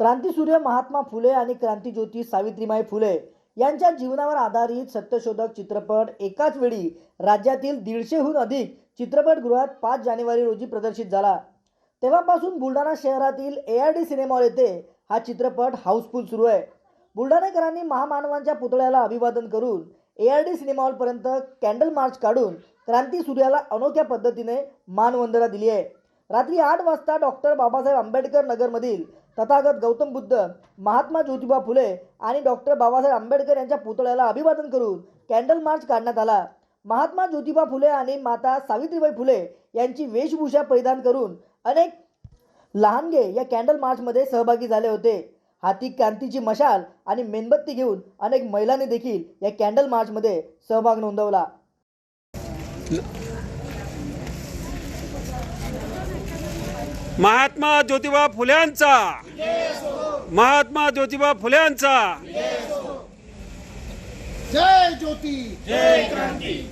क्रांतीसूर्य महात्मा फुले आणि क्रांतीज्योती सावित्रीमाई फुले यांच्या जीवनावर आधारित सत्यशोधक चित्रपट एकाच वेळी राज्यातील दीडशेहून अधिक चित्रपटगृहात पाच जानेवारी रोजी प्रदर्शित झाला. तेव्हापासून बुलढाणा शहरातील ए आर डी सिनेमॉल येथे हा चित्रपट हाऊसफुल सुरू आहे. बुलढाणेकरांनी महामानवांच्या पुतळ्याला अभिवादन करून ए आर डी सिनेमॉलपर्यंत कॅन्डल मार्च काढून क्रांती सूर्याला अनोख्या पद्धतीने मानवंदना दिली आहे. रात्री आठ वाजता डॉक्टर बाबासाहेब आंबेडकर नगरमधील तथागत गौतम बुद्ध महात्मा ज्योतिबा फुले आणि डॉक्टर बाबासाहेब आंबेडकर यांच्या पुतळ्याला अभिवादन करून कॅन्डल मार्च काढण्यात आला. महात्मा ज्योतिबा फुले आणि माता सावित्रीबाई फुले यांची वेशभूषा परिधान करून अनेक लहानगे या कॅन्डल मार्चमध्ये सहभागी झाले होते. हाती क्रांतीची मशाल आणि मेणबत्ती घेऊन अनेक महिलांनी देखील या कॅन्डल मार्चमध्ये सहभाग नोंदवला. महात्मा ज्योतिबा फुल्यांचा. महात्मा ज्योतिबा फुल्यांचा. जय ज्योती. जय क्रांती.